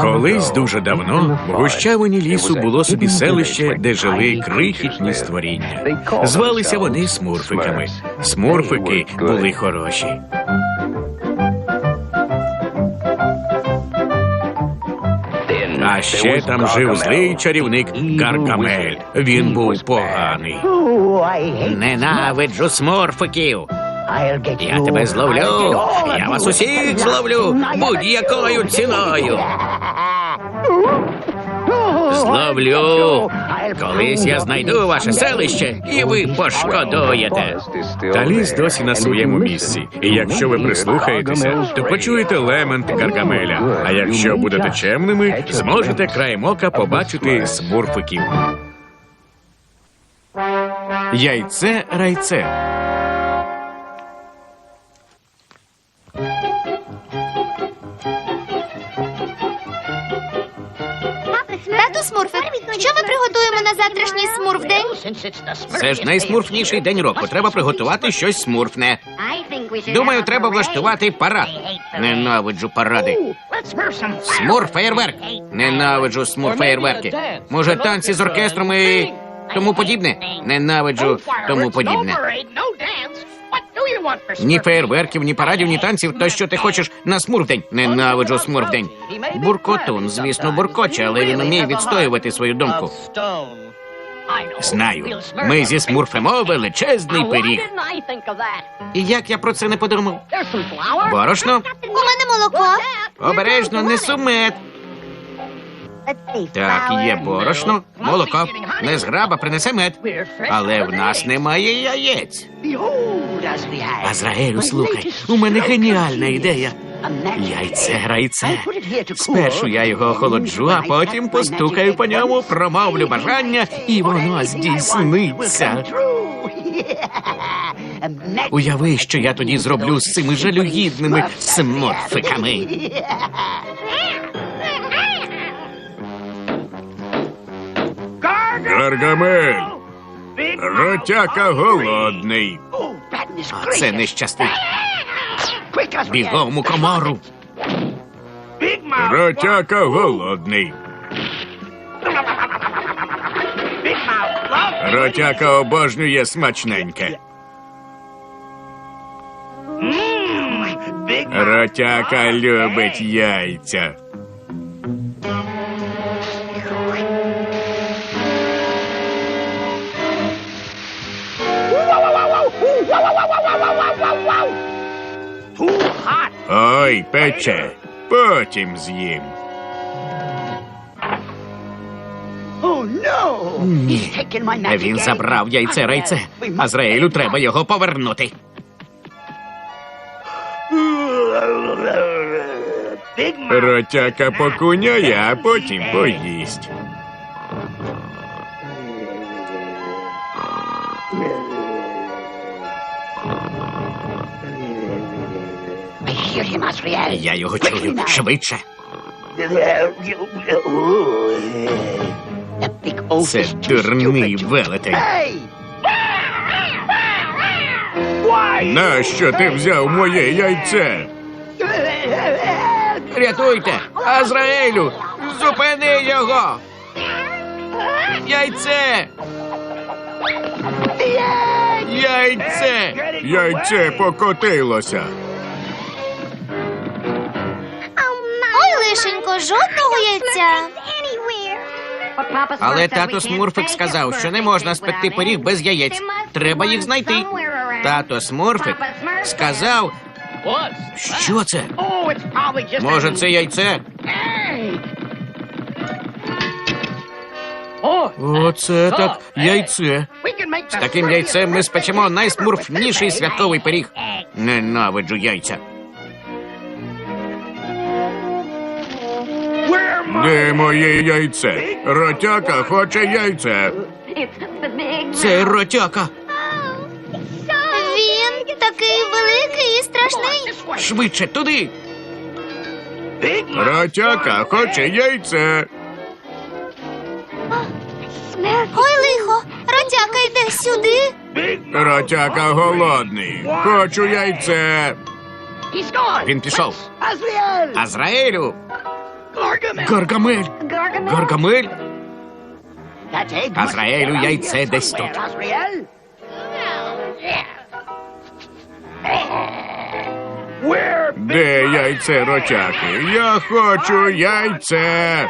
Колись дуже давно в гущавині лісу було собі селище, де жили крихітні створіння. Звалися вони смурфиками. Смурфики були хороші. А ще там жив злий чарівник Гаргамель. Він був поганий. Ненавиджу смурфиків. Я тебе зловлю. Я вас усіх зловлю будь-якою ціною. Зловлю. Колись я знайду ваше селище, і ви пошкодуєте. Та ліс досі на своєму місці. І якщо ви прислухаєтеся, то почуєте лемент Гаргамеля. А якщо будете чемними, зможете краєм ока побачити смурфиків. Яйце райце. Тату Смурфик, що ми приготуємо на завтрашній смурф-день? Це ж найсмурфніший день року. Треба приготувати щось смурфне. Думаю, треба влаштувати парад. Ненавиджу паради. Смурф феєрверк. Ненавиджу смурф феєрверки. Може, танці з оркестром і тому подібне? Ненавиджу тому подібне. Ні феєрверків, ні парадів, ні танців. То що ти хочеш на смурфдень? Ненавиджу смурфдень. Буркотун, звісно, буркоче, але він уміє відстоювати свою думку. Знаю. Ми зі смурфемо величезний пиріг. І як я про це не подумав? Борошно? У мене молоко. Обережно, не сумет. Так, є борошно, молоко. Незграба принесе мед. Але в нас немає яєць. Азраелю, слухай, у мене геніальна ідея. Яйце райце. Спершу я його охолоджу, а потім постукаю по ньому, промовлю бажання, і воно здійсниться. Уяви, що я тоді зроблю з цими жалюгідними сморфиками. Гаргамель! Ротяка голодний. Це не щастить. Бігом у комору. Ротяка голодний. Ротяка обожнює смачненьке. Ротяка любить яйця. Ой, пече. Потім з'їм. Ні. Він забрав яйце райце. Азраїлю треба його повернути. Ротяка покуняє, а потім поїсть. Я його чую швидше. Це дурний велетень. Нащо ти взяв моє яйце? Рятуйте! Азраїлю! Зупини його! Яйце! Яйце! Яйце покотилося. Жодного яйця. Але тато Смурфик сказав, що не можна спекти пиріг без яєць. Треба їх знайти. Тато Смурфик сказав, що це? Може, це яйце? Оце так яйце. З таким яйцем ми спечемо найсмурфніший святковий пиріг. Ненавиджу яйця. Де моє яйце? Ротяка хоче яйце. Це ротяка. Він такий великий і страшний. Швидше туди. Ротяка хоче яйце. Ой, лихо, ротяка йде сюди. Ротяка голодний. Хочу яйце. Він пішов. Азраїлю! Гаргамель! Гаргамель! Азраїлю, яйце десь тут. Де яйце, ротяки? Я хочу яйце.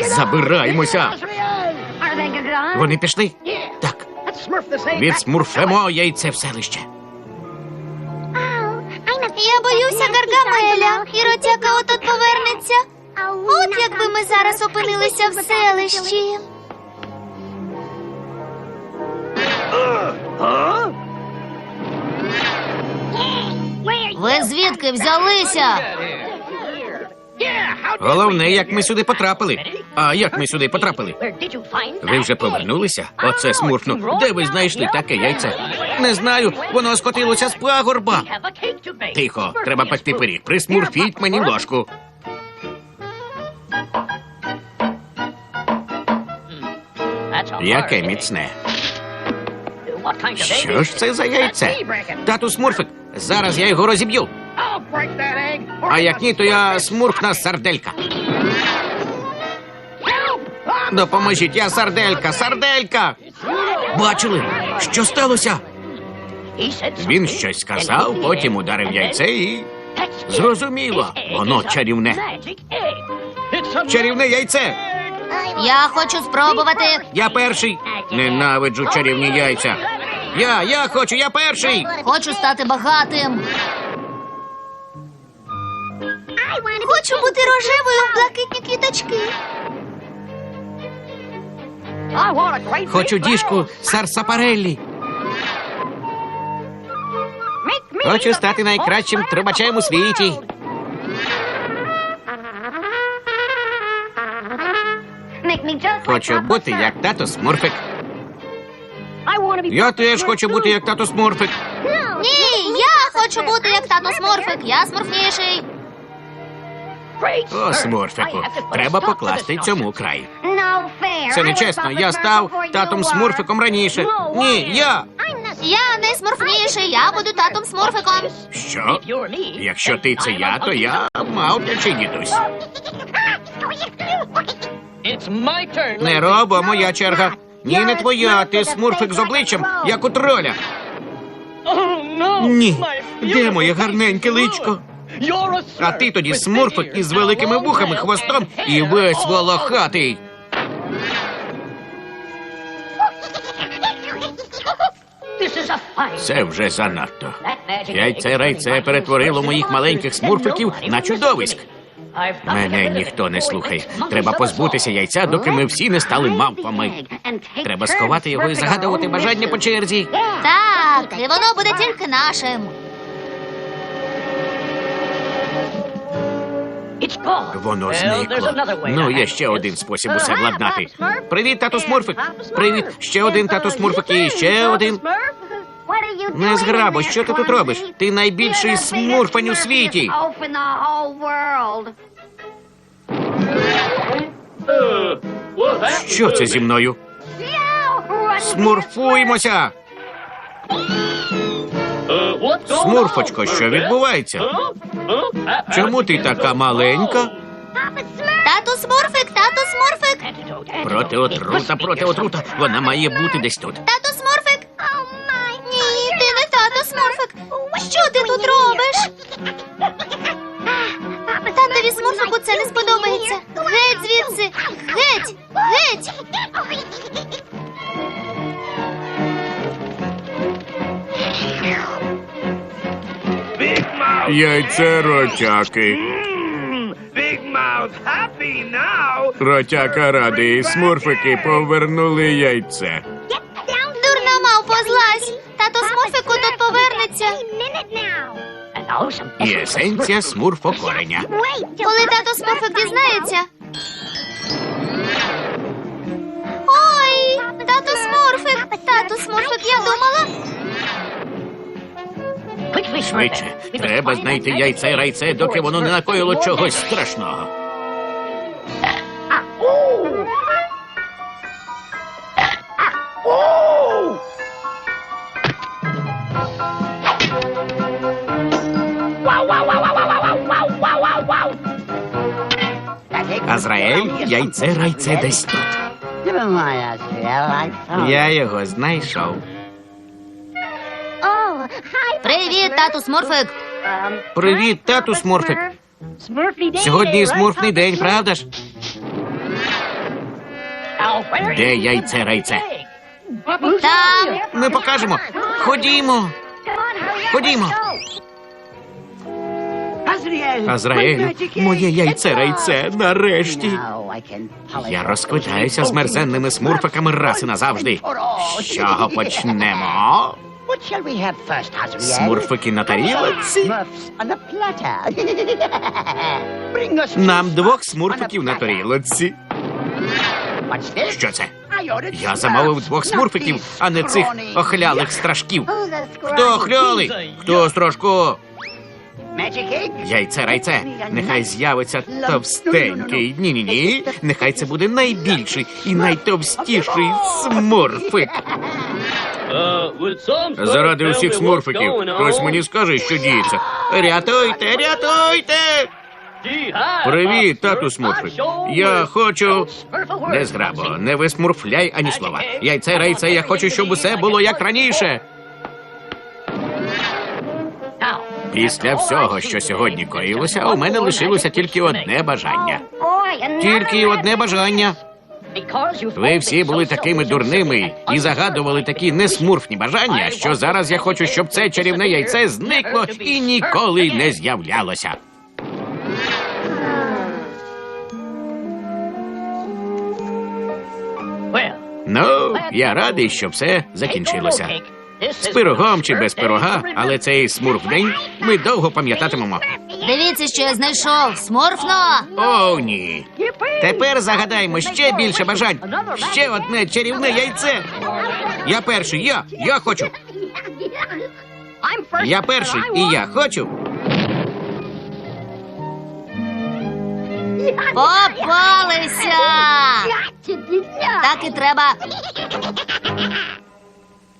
Забираємося. Вони пішли? Так. Відсмурфемо яйце в селище. Боюся Гаргамеля, і ротяка отут повернеться. От якби ми зараз опинилися в селищі. Ви звідки взялися? Головне, як ми сюди потрапили. А як ми сюди потрапили? Ви вже повернулися? Оце смурфно. Де ви знайшли таке яйце? Не знаю, воно скотилося з пагорба. Тихо, треба пекти пиріг. Присмурфіть мені ложку. Яке міцне. Що ж це за яйце? Тату смурфик, зараз я його розіб'ю. А як ні, то я смурфна сарделька. Допоможіть, я сарделька, сарделька. Бачили, що сталося? Він щось сказав, потім ударив яйце і. Зрозуміло, воно чарівне. Чарівне яйце. Я хочу спробувати. Я перший. Ненавиджу чарівні яйця. Я, я хочу, я перший. Хочу стати багатим. Хочу бути рожевою в блакитні квіточки. Хочу діжку сарсапареллі. Хочу стати найкращим трубачем у світі. Хочу бути як тато Смурфик. Я теж хочу бути як тато Смурфик. Ні, я хочу бути як тато Смурфик. Я смурфніший. О, Смурфику, треба покласти цьому край. Це нечесно. Я став татом Смурфиком раніше. Ні, я. Я не смурфніший, я буду татом Смурфиком. Що? Якщо ти це я, то я мавпячий дідусь. Не робо, моя черга. Ні, не твоя. Ти смурфик з обличчям, як у троля. Ні. Де моє гарненьке личко? А ти тоді смурфик із великими вухами, хвостом і весь волохатий. Це вже занадто. Яйце райце перетворило моїх маленьких смурфиків на чудовиськ. Мене ніхто не слухає. Треба позбутися яйця, доки ми всі не стали мавпами. Треба сховати його і загадувати бажання по черзі. Так, і воно буде тільки нашим. Воно зникло. Ну, є ще один спосіб усе владнати. Привіт, тату Смурфик. Привіт, ще один тату Смурфик і ще один. Не зграбо, що ти тут робиш? Ти найбільший смурфань у світі. Що це зі мною? Смурфуймося! Смурфочко, що відбувається? Чому ти така маленька? Тату Смурфик, тату Смурфик, Проти отрута, проти отрута. Вона має бути десь тут. тату Смурфик. Тут робиш? Татові Смурфику це не сподобається. Геть звідси. Геть, геть. Яйце ротяки. Ротяка радий. Смурфики повернули яйце. Дурна мавпо, злазь. Тато Смурфику повернеться. І есенція смурфокореня. Коли тато Смурфик дізнається. Ой, тато Смурфик, тато Смурфик, я думала. Швидше, треба знайти яйце райце, доки воно не накоїло чогось страшного. Азраель, яйце райце десь тут. Я його знайшов. Привіт, тату Смурфик. Привіт, тату Смурфик. Сьогодні смурфний день, правда ж? Де яйце райце? Там. Ми покажемо. Ходімо. Ходімо. Азраелю, моє яйце райце нарешті. Я розквитаюся з мерзенними смурфиками раз і назавжди. З чого почнемо? Смурфики на тарілці? Нам двох смурфиків на тарілці. Що це? Я замовив двох смурфиків, а не цих охлялих страшків. Хто охлялий? Хто страшко? Яйце райце. Нехай з'явиться товстенький. Ні, ні, ні. Нехай це буде найбільший і найтовстіший смурфик. Заради усіх смурфиків. Хтось мені скаже, що діється. Рятуйте, рятуйте! Привіт, тату смурфик. Я хочу. Не зграбо, не висмурфляй ані слова. Яйце райце, я хочу, щоб усе було як раніше. Після всього, що сьогодні коїлося, у мене лишилося тільки одне бажання. Тільки одне бажання. Ви всі були такими дурними і загадували такі несмурфні бажання, що зараз я хочу, щоб це чарівне яйце зникло і ніколи не з'являлося. Ну, я радий, що все закінчилося. З пирогом чи без пирога, але цей смурф-день ми довго пам'ятатимемо. Дивіться, що я знайшов. Смурфно. О, ні. Тепер загадаємо ще більше бажань. Ще одне чарівне яйце. Я перший, я, я хочу. Я перший і я хочу. Попалися. Так і треба.